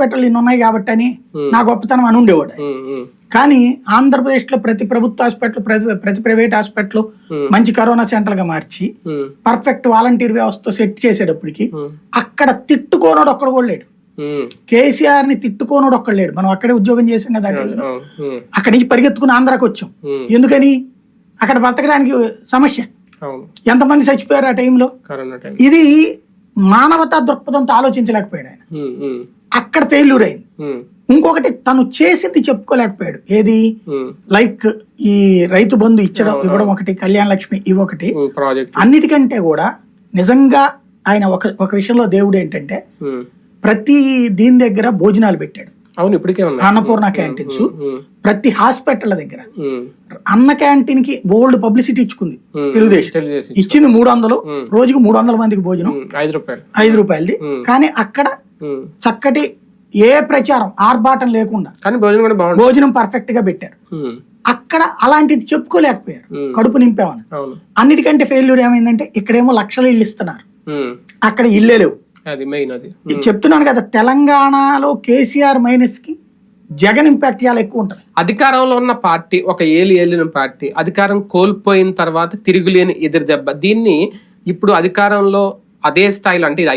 Hospital ఇన్ని ఉన్నాయి కాబట్టి అని నా గొప్పతనం అని ఉండేవాడు. కానీ ఆంధ్రప్రదేశ్లో ప్రతి ప్రభుత్వ హాస్పిటల్ ప్రతి ప్రైవేట్ హాస్పిటల్ మంచి కరోనా సెంటర్గా మార్చి పర్ఫెక్ట్ వాలంటీర్ వ్యవస్థ సెట్ చేసేటప్పటికి. అక్కడ తిట్టుకోనోడు ఒక్కడు కూడా లేడు. కేసీఆర్ని తిట్టుకోనోడు ఒక్కడు లేడు. మనం అక్కడే ఉద్యోగం చేసాం కదా అక్కడి నుంచి పరిగెత్తుకుని ఆంధ్రాకి వచ్చాం. ఎందుకని? అక్కడ బ్రతకడానికి సమస్య. ఎంతమంది చచ్చిపోయారు ఆ టైంలో? ఇది మానవతా దృక్పథంతో ఆలోచించలేకపోయాడు ఆయన. అక్కడ ఫెయిల్యూర్ అయింది. ఇంకొకటి తను చేసింది చెప్పుకోలేకపోయాడు. ఏది? లైక్ ఈ రైతు బంధు ఇచ్చడం ఇవ్వడం ఒకటి కళ్యాణ లక్ష్మి ఇవి ఒకటి ఉమ్, ప్రాజెక్ట్ అన్నిటికంటే కూడా నిజంగా ఆయన ఒక ఒక విషయంలో దేవుడు ఏంటంటే ప్రతి దీని దగ్గర భోజనాలు పెట్టాడు. అవును ఇప్పటికే అన్నపూర్ణ క్యాంటీన్స్. ప్రతి హాస్పిటల్ దగ్గర అన్న క్యాంటీన్కి బోల్డ్ పబ్లిసిటీ ఇచ్చుకుంది తెలుగుదేశం. ఇచ్చింది మూడు వందలు రోజుకి మూడు వందల మందికి భోజనం. ఐదు రూపాయలు. ఐదు రూపాయలది. కానీ అక్కడ చక్కటి ఏ ప్రచారం ఆర్భాటం లేకుండా కానీ భోజనం భోజనం పర్ఫెక్ట్గా పెట్టారు అక్కడ అలాంటిది చెప్పుకోలేకపోయారు. కడుపు అవును. అన్నిటికంటే ఫెయిల్యూర్ ఏమైందంటే ఇక్కడేమో లక్షలు ఇల్లు ఇస్తున్నారు. అక్కడ ఇల్లే లేవు. అది మెయిన్ అది. చెప్తున్నాను కదా తెలంగాణలో కేసీఆర్ మైనస్కి జగన్ ఇంపాక్ట్ చాలా ఎక్కువ ఉంటుంది. అధికారంలో ఉన్న పార్టీ ఒక ఏలి ఏలిన పార్టీ అధికారం కోల్పోయిన తర్వాత తిరుగులేని ఎదురు దెబ్బ. దీన్ని ఇప్పుడు అధికారంలో అదే స్థాయిలో అంటే ఇది